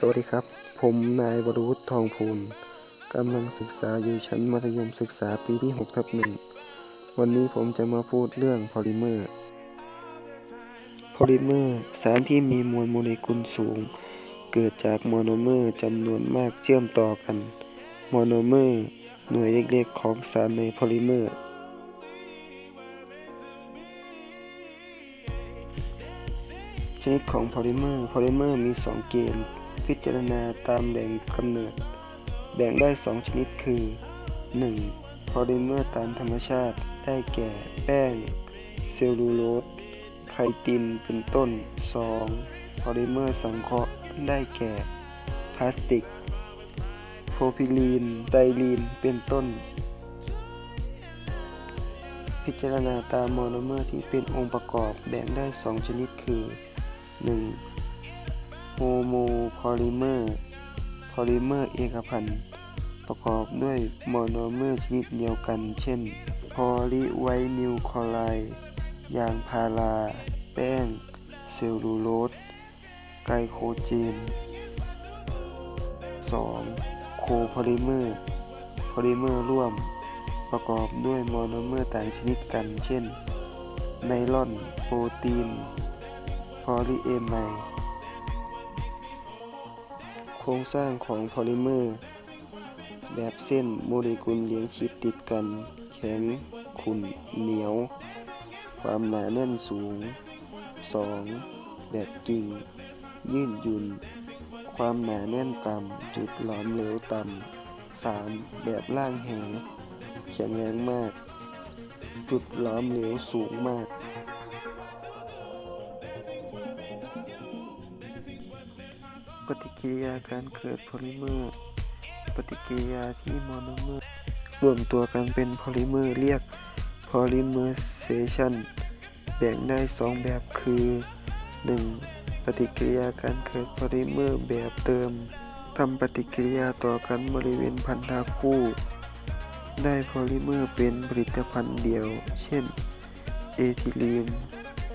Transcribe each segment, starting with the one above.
สวัสดีครับ ผมนายวรุฒิทองพูลกำลังศึกษาอยู่ชั้นมัธยมศึกษาปีที่6ทับหนึ่งวันนี้ผมจะมาพูดเรื่องพอลิเมอร์ พอลิเมอร์ สารที่มีมวลโมเลกุลสูง เกิดจากโมโนเมอร์จำนวนมากเชื่อมต่อกัน โมโนเมอร์ หน่วยเล็กๆของสารในพอลิเมอร์ ชนิดของพอลิเมอร์ พอลิเมอร์มี 2 เกณฑ์ พิจารณาตามแหล่งกำเนิด แบ่งได้2ชนิดคือ 1. พอลิเมอร์ตามธรรมชาติได้แก่แป้ง เซลลูโลสไคตินเป็นต้น 2. พอลิเมอร์สังเคราะห์ได้แก่พลาสติก โพรพิลีน ไดลีน เป็นต้น พิจารณาตามโมโนเมอร์ที่เป็นองค์ประกอบแบ่งได้ 2 ชนิดคือ 1. โฮโมพอลิเมอร์พอลิเมอร์เอกพันธ์ประกอบด้วยโมโนเมอร์ชนิดเดียวกัน เช่น พอลิไวนิลคลอไรด์ยางพารา แป้ง เซลลูโลส ไกลโคเจน 2. โคโพลิเมอร์ พอลิเมอร์ร่วม ประกอบด้วยโมโนเมอร์ต่างชนิดกัน เช่น ไนลอน โปรตีน พอลิเอไมด์ ครงสร้างของพอลิเมอร์ แบบเส้นโมเลกุลเลี้ยงชิดติดกัน แข็ง ขุ่น เหนียว ความหนาแน่นสูง 2. แบบกิ่ง ยืดหยุ่น ความหนาแน่นต่ำ จุดหลอมเหลวต่ำ 3. แบบล่างแหงแข็งแรงมาก จุดหลอมเหลวสูงมาก ปฏิกิริยาการเกิดโพลิเมอร์ ปฏิกิริยาที่โมโนเมอร์ รวมตัวกันเป็นโพลิเมอร์เรียกโพลิเมอร์เซชันแบ่งได้ 2 แบบคือ 1. ปฏิกิริยาการเกิดโพลิเมอร์แบบเติมทำปฏิกิริยาต่อกันบริเวณพันธะคู่ ได้โพลิเมอร์เป็นผลิตภัณฑ์เดียว เช่น เอทิลีน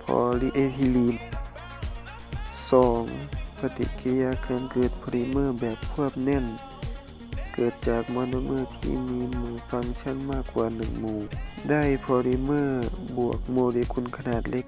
พอลิเอทิลีน 2. ปฏิกิริยาการเกิดโพลิเมอร์แบบควบแน่น เกิดจากโมโนเมอร์ที่มีหมู่ฟังก์ชันมากกว่า 1 หมู่ ได้โพลิเมอร์บวกโมเลกุลขนาดเล็ก